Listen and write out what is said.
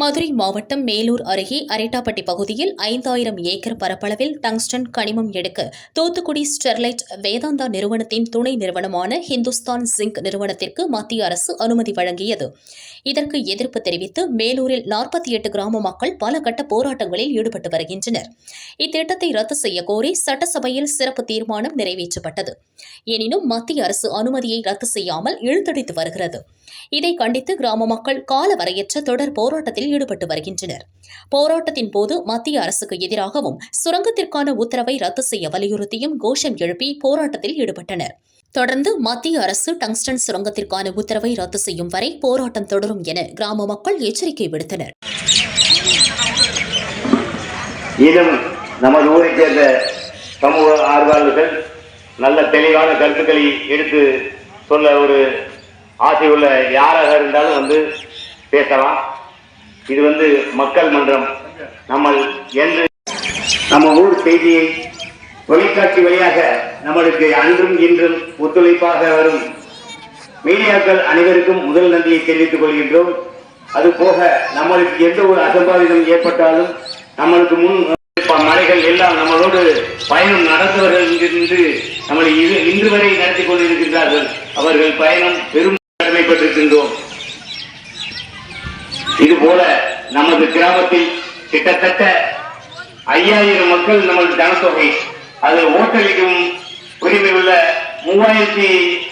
மதுரை மாவட்டம் மேலூர் அருகே அரேட்டாப்பட்டி பகுதியில் ஐந்தாயிரம் ஏக்கர் பரப்பளவில் டங்ஸ்டன் கனிமம் எடுக்க தூத்துக்குடி ஸ்டெர்லைட் வேதாந்தா நிறுவனத்தின் துணை நிறுவனமான ஹிந்துஸ்தான் ஜிங்க் நிறுவனத்திற்கு மத்திய அரசு அனுமதி வழங்கியது. இதற்கு எதிர்ப்பு தெரிவித்து மேலூரில் நாற்பத்தி எட்டு கிராம மக்கள் பல கட்ட போராட்டங்களில் ஈடுபட்டு வருகின்றனர். இத்திட்டத்தை ரத்து செய்ய கோரி சட்டசபையில் சிறப்பு தீர்மானம் நிறைவேற்றப்பட்டது. எனினும் மத்திய அரசு அனுமதியை ரத்து செய்யாமல் இழுத்தடித்து வருகிறது. இதை கண்டித்து கிராம மக்கள் காலவரையற்ற தொடர் போராட்டத்தில் ஈடுபட்டு வருகின்றனர். போராட்டத்தின் போது மத்திய அரசுக்கு எதிராகவும் சுரங்கத்திற்கான உத்தரவை ரத்து செய்ய வலியுறுத்தியும் கோஷம் எழுப்பி போராட்டத்தில் ஈடுபட்டனர். தொடர்ந்து மத்திய அரசு டங்ஸ்டன் சுரங்கத்திற்கான உத்தரவை ரத்து செய்யும் வரை போராட்டம் தொடரும் என கிராம மக்கள் எச்சரிக்கை விடுத்தனர். இன்னும் நமது ஊரை சேர்ந்த சமூக ஆர்வலர்கள் நல்ல தெளிவான கருத்துக்களை எடுத்து சொல்ல ஒரு ஆசை உள்ள யாராக இருந்தாலும் வந்து பேசலாம். இது வந்து மக்கள் மன்றம். நம்ம என்று நம்ம ஊர் செய்தியை தொலைக்காட்சி வழியாக நம்மளுக்கு அன்றும் இன்றும் ஒத்துழைப்பாக வரும் மீடியாக்கள் அனைவருக்கும் முதல் நன்றியை தெரிவித்துக் கொள்கின்றோம். அது போக நம்மளுக்கு எந்த ஒரு அசம்பாவிதம் ஏற்பட்டாலும் நம்மளுக்கு முன் ப- மலைகள் எல்லாம் நம்மளோடு பயணம் நடத்துவர்கள் என்று நம்மளை இன்று வரை நடத்தி கொண்டிருக்கின்றார்கள். அவர்கள் பயணம் பெரும் கடமைப்பட்டிருக்கின்றோம். இது போல நமது கிராமத்தில் கிட்டத்தட்ட ஐயாயிரம் மக்கள் நமது ஜனத்தொகை. அது ஓட்டளிக்கும் உரிமை உள்ள மூவாயிரத்தி